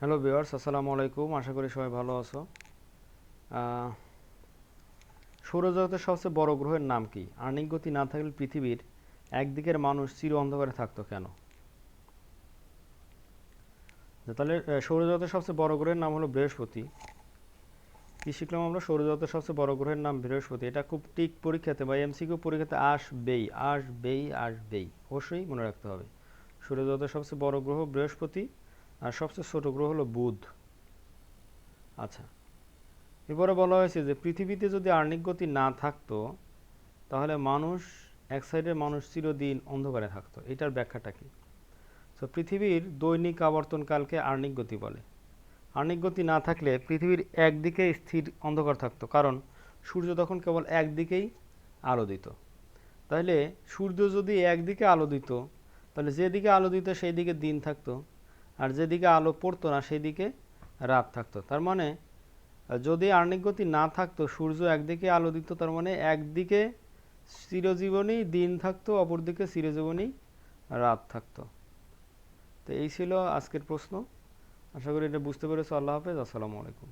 Hello viewers, আসসালামু আলাইকুম। আশা করি সবাই ভালো আছো। সৌরজগতের সবচেয়ে বড় গ্রহের নাম কি? আর্নিক গতি না থাকলে পৃথিবীর একদিকের মানুষ চির অন্ধকারে থাকতো কেন? তো তাহলে সৌরজগতের সবচেয়ে বড় গ্রহের নাম হলো বৃহস্পতি। কি শিখলাম আমরা? সৌরজগতের সবচেয়ে বড় গ্রহের নাম বৃহস্পতি। এটা খুব টিক পরীক্ষাতে বা এমসিকিউ পরীক্ষাতে আসবেই আসবেই আসবেই। অবশ্যই মনে রাখতে হবে। সৌরজগতের সবচেয়ে বড় গ্রহ বৃহস্পতি। আর সবচেয়ে ছোট গ্রহ হলো বুধ। আচ্ছা এরপরে বলা হয়েছে যে পৃথিবীতে যদি আর্নিক গতি না থাকতো, তাহলে মানুষ এক সাইডের মানুষ চিরদিন অন্ধকারে থাকতো। এটার ব্যাখ্যাটা কি? তো পৃথিবীর দৈনিক আবর্তনকালকে আর্নিক গতি বলে। আর্নিক গতি না থাকলে পৃথিবীর একদিকে স্থির অন্ধকার থাকতো, কারণ সূর্য তখন কেবল একদিকেই আলো দিত। তাহলে সূর্য যদি একদিকে আলো দিত, তাহলে যেদিকে আলো দিত সেই দিকে দিন থাকতো। আর যেদিকে আলো পড়তো না, সেদিকে রাত থাকতো। তার মানে যদি আর্নিক গতি না থাকতো, সূর্য একদিকে আলো দিত, তার মানে একদিকে চিরজীবনী দিন থাকতো, অপরদিকে চিরজীবনী রাত থাকতো। তো এই ছিল আজকের প্রশ্ন। আশা করি এটা বুঝতে পেরেছ। আল্লাহ হাফেজ। আসসালামু আলাইকুম।